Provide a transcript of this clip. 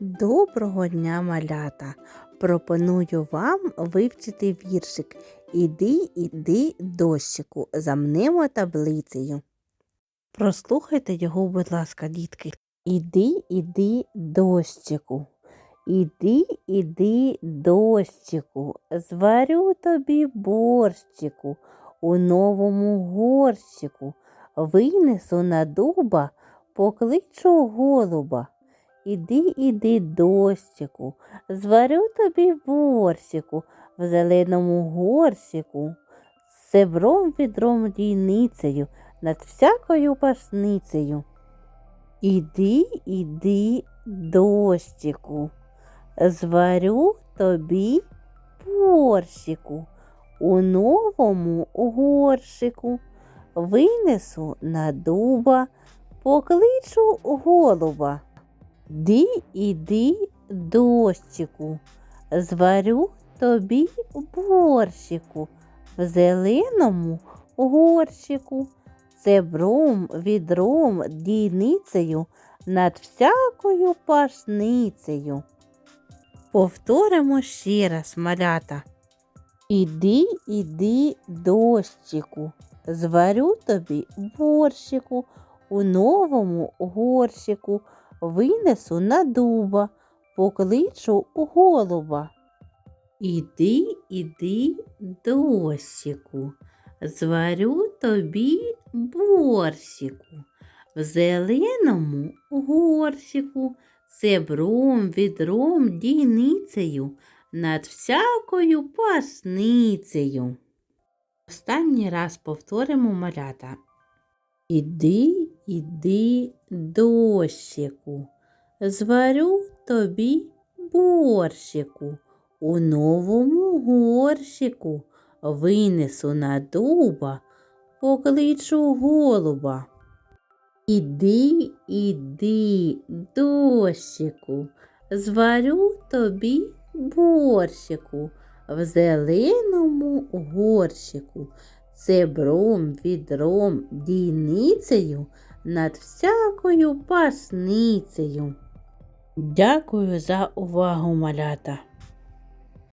Доброго дня, малята! Пропоную вам вивчити віршик Іди, іди, дощику, замнемо таблицею. Прослухайте його, будь ласка, дітки. Іди, іди, дощику. Іди, іди, дощику, зварю тобі борщику у новому горщику, винесу на дуба, покличу голуба. Іди, іди, дощику, зварю тобі борщику в зеленому горщику, з себром відром дійницею над всякою пашницею. Іди, іди, дощику, зварю тобі борщику у новому горщику, винесу на дуба, покличу голуба. Ди іди, дощику, зварю тобі борщику в зеленому горщику, цебром, відром, дійницею над всякою пашницею. Повторимо ще раз, малята. Іди, іди, дощику, зварю тобі борщику у новому горщику, винесу на дуба, покличу голуба. Іди, іди, дощику, зварю тобі борщику в зеленому горщику, цебром, відром, дійницею над всякою пасницею. Останній раз повторимо малята. Іди, іди, дощику, зварю тобі борщику у новому горщику, винесу на дуба, покличу голуба. Іди, іди, дощику, зварю тобі борщику в зеленому горщику, цебром, відром, дійницею над всякою пасницею. Дякую за увагу, малята.